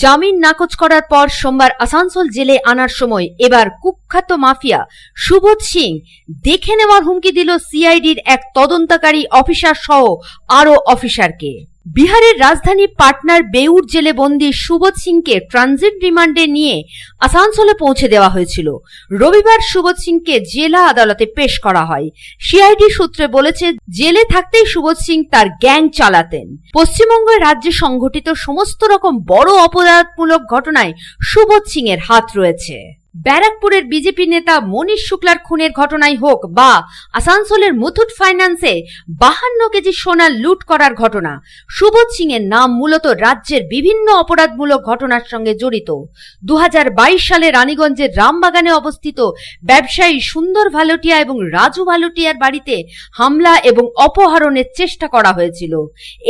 জামিন নাকচ করার পর সোমবার আসানসোল জেলে আনার সময় এবার কুখ্যাত মাফিয়া সুবোধ সিং দেখে নেওয়ার হুমকি দিল সিআইডির এক তদন্তকারী অফিসার সহ আরও অফিসারকে। বিহারের রাজধানী পাটনার বেউর জেলে বন্দি সুবোধ সিংকে ট্রানজিট রিমান্ডে নিয়ে আসানসোলে পৌঁছে দেওয়া হয়েছিল। রবিবার সুবোধ সিংকে জেলা আদালতে পেশ করা হয়। সিআইডি সূত্রে বলেছে, জেলে থাকতেই সুবোধ সিং তার গ্যাং চালাতেন। পশ্চিমবঙ্গের রাজ্যে সংঘটিত সমস্ত রকম বড় অপরাধমূলক ঘটনায় সুবোধ সিং এর হাত রয়েছে। ব্যারাকপুরের বিজেপি নেতা মনীষ শুক্লার খুনের ঘটনাই হোক বা আসানসোলের মুথুট ফাইন্যান্সে বাহান্ন কেজি সোনা লুট করার ঘটনা। সুবোধ সিং এর নাম মূলত রাজ্যের বিভিন্ন অপরাধমূলক ঘটনার সঙ্গে জড়িত। দু সালে রানীগঞ্জের রামবাগানে অবস্থিত ব্যবসায়ী সুন্দর ভালোটিয়া এবং রাজু ভালোটিয়ার বাড়িতে হামলা এবং অপহরণের চেষ্টা করা হয়েছিল।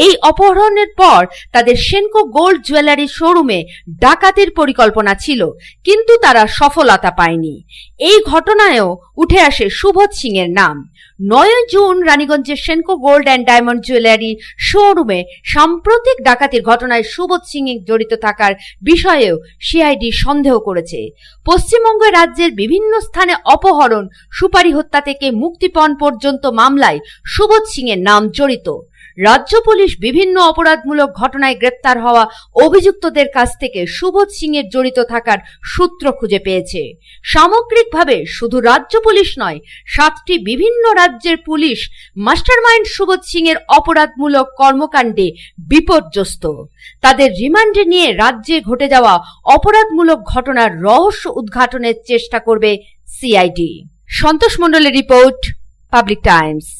এই অপহরণের পর তাদের সেনকো গোল্ড জুয়েলারি শোরুমে ডাকাতির পরিকল্পনা ছিল, কিন্তু তারা সফলতা পায়নি। এই ঘটনায়ও উঠে আসে সুবোধ সিং এর নাম। নয় June রানীগঞ্জের Senco gold and diamond jewellery শোরুমে সাম্প্রতিক ডাকাতির ঘটনায় সুবোধ সিং জড়িত থাকার বিষয়েও সিআইডি সন্দেহ করেছে। পশ্চিমবঙ্গ রাজ্যের বিভিন্ন স্থানে অপহরণ, সুপারি হত্যা থেকে মুক্তিপণ পর্যন্ত মামলায় সুবোধ সিং এর নাম জড়িত। রাজ্য পুলিশ বিভিন্ন অপরাধমূলক ঘটনায় গ্রেপ্তার হওয়া অভিযুক্তদের কাছ থেকে সুবোধ সিং এর জড়িত থাকার সূত্র খুঁজে পেয়েছে। সামগ্রিকভাবে শুধু রাজ্য পুলিশ নয়, সাতটি বিভিন্ন রাজ্যের পুলিশ মাস্টারমাইন্ড সুবোধ সিং এর অপরাধমূলক কর্মকাণ্ডে বিপর্যস্ত। তাদের রিমান্ডে নিয়ে রাজ্যে ঘটে যাওয়া অপরাধমূলক ঘটনার রহস্য উদ্ঘাটনের চেষ্টা করবে সিআইডি। সন্তোষ মণ্ডলের রিপোর্ট, পাবলিক টাইমস।